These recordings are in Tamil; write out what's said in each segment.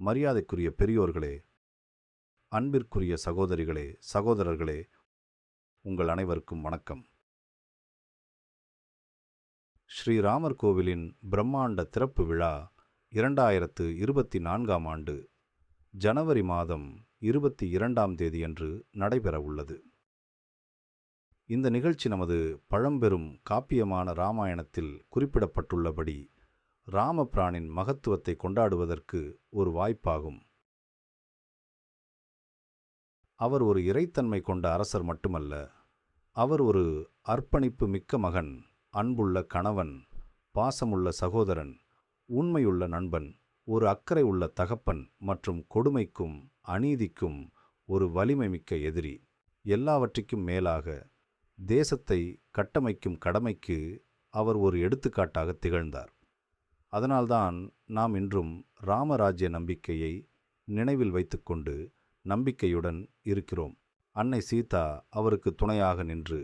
மரியாதைக்குரிய பெரியோர்களே அன்பிற்குரிய சகோதரிகளே சகோதரர்களே உங்கள் அனைவருக்கும் வணக்கம். ஸ்ரீராமர் கோவிலின் பிரம்மாண்ட திறப்பு விழா இரண்டாயிரத்து இருபத்தி நான்காம் ஆண்டு ஜனவரி மாதம் இருபத்தி இரண்டாம் தேதியன்று நடைபெற உள்ளது. இந்த நிகழ்ச்சி நமது பழம்பெரும் காப்பியமான ராமாயணத்தில் குறிப்பிடப்பட்டுள்ளபடி ராமபிரானின் மகத்துவத்தை கொண்டாடுவதற்கு ஒரு வாய்ப்பாகும். அவர் ஒரு இறைத்தன்மை கொண்ட அரசர் மட்டுமல்ல அவர் ஒரு அர்ப்பணிப்பு மிக்க மகன் அன்புள்ள கணவன் பாசமுள்ள சகோதரன் உண்மையுள்ள நண்பன் ஒரு அக்கறை உள்ள தகப்பன் மற்றும் கொடுமைக்கும் அநீதிக்கும் ஒரு வலிமை மிக்க எதிரி. எல்லாவற்றிற்கும் மேலாக தேசத்தை கட்டமைக்கும் கடமைக்கு அவர் ஒரு எடுத்துக்காட்டாக திகழ்ந்தார். அதனால்தான் நாம் இன்றும் ராமராஜ்ய நம்பிக்கையை நினைவில் வைத்துக்கொண்டு நம்பிக்கையுடன் இருக்கிறோம். அன்னை சீதா அவருக்கு துணையாக நின்று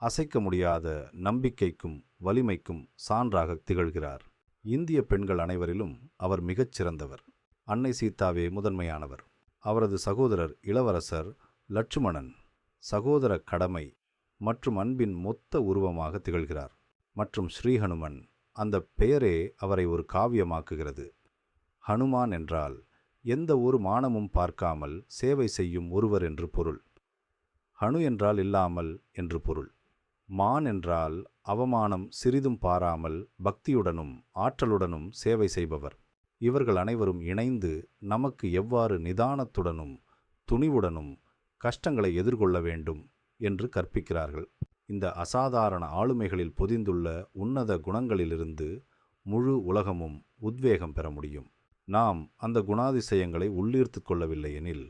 அசைக்க முடியாத நம்பிக்கைக்கும் வலிமைக்கும் சான்றாக திகழ்கிறார். இந்திய பெண்கள் அனைவரிலும் அவர் மிகச் சிறந்தவர். அன்னை சீதாவே முதன்மையானவர். அவரது சகோதரர் இளவரசர் லட்சுமணன் சகோதர கடமை மற்றும் அன்பின் மொத்த உருவமாக திகழ்கிறார். மற்றும் ஸ்ரீஹனுமன் அந்த பெயரே அவரை ஒரு காவியமாக்குகிறது. ஹனுமான் என்றால் எந்த ஒரு மானமும் பார்க்காமல் சேவை செய்யும் ஒருவர் என்று பொருள். ஹனு என்றால் இல்லாமல் என்று பொருள். மான் என்றால் அவமானம் சிறிதும் பாராமல் பக்தியுடனும் ஆற்றலுடனும் சேவை செய்பவர். இவர்கள் அனைவரும் இணைந்து நமக்கு எவ்வாறு நிதானத்துடனும் துணிவுடனும் கஷ்டங்களை எதிர்கொள்ள வேண்டும் என்று கற்பிக்கிறார்கள். இந்த அசாதாரண ஆளுமைகளில் பொதிந்துள்ள உன்னத குணங்களிலிருந்து முழு உலகமும் உத்வேகம் பெற முடியும். நாம் அந்த குணாதிசயங்களை உள்ளீர்த்து கொள்ளவில்லை எனில்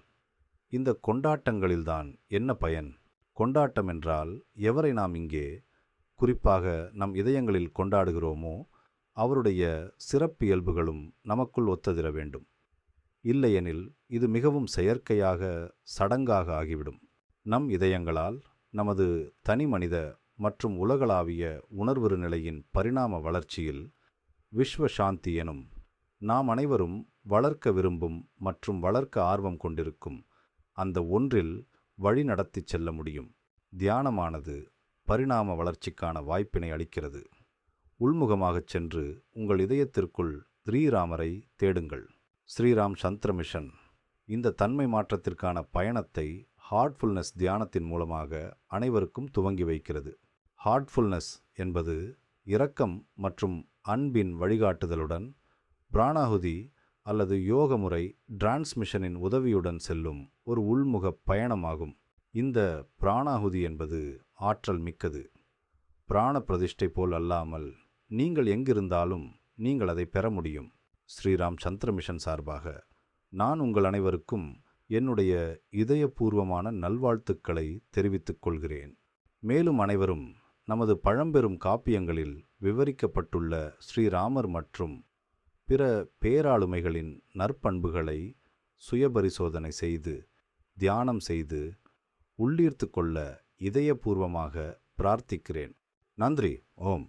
இந்த கொண்டாட்டங்களில்தான் என்ன பயன்? கொண்டாட்டம் என்றால் எவரை நாம் இங்கே குறிப்பாக நம் இதயங்களில் கொண்டாடுகிறோமோ அவருடைய சிறப்பியல்புகளும் நமக்குள் ஒத்ததிர வேண்டும். இல்லையெனில் இது மிகவும் செயற்கையாக சடங்காக ஆகிவிடும். நம் இதயங்களால் நமது தனிமனித மற்றும் உலகளாவிய உணர்வு நிலையின் பரிணாம வளர்ச்சியில் விஸ்வ சாந்தி எனும் நாம் அனைவரும் வளர்க்க விரும்பும் மற்றும் வளர்க்க ஆர்வம் கொண்டிருக்கும் அந்த ஒன்றில் வழிநடத்திச் செல்ல முடியும். தியானமானது பரிணாம வளர்ச்சிக்கான வாய்ப்பினை அளிக்கிறது. உள்முகமாகச் சென்று உங்கள் இதயத்திற்குள் ஸ்ரீராமரை தேடுங்கள். ஸ்ரீராம் சந்திர மிஷன். இந்த தன்மை மாற்றத்திற்கான பயணத்தை ஹார்ட்ஃபுல்னஸ் தியானத்தின் மூலமாக அனைவருக்கும் துவங்கி வைக்கிறது. ஹார்ட்ஃபுல்னஸ் என்பது இரக்கம் மற்றும் அன்பின் வழிகாட்டுதலுடன் பிராணாகுதி அல்லது யோக முறை டிரான்ஸ்மிஷனின் உதவியுடன் செல்லும் ஒரு உள்முக பயணமாகும். இந்த பிராணாகுதி என்பது ஆற்றல் மிக்கது. பிராண பிரதிஷ்டை போல் அல்லாமல் நீங்கள் எங்கிருந்தாலும் நீங்கள் அதை பெற முடியும். ஸ்ரீராம் சந்திர மிஷன் சார்பாக நான் உங்கள் அனைவருக்கும் என்னுடைய இதயபூர்வமான நல்வாழ்த்துக்களை தெரிவித்துக் கொள்கிறேன். மேலும் அனைவரும் நமது பழம்பெரும் காப்பியங்களில் விவரிக்கப்பட்டுள்ள ஸ்ரீராமர் மற்றும் பிற பேராளுமைகளின் நற்பண்புகளை சுயபரிசோதனை செய்து தியானம் செய்து உள்ளீர்த்து கொள்ள இதயபூர்வமாக பிரார்த்திக்கிறேன். நன்றி. ஓம்.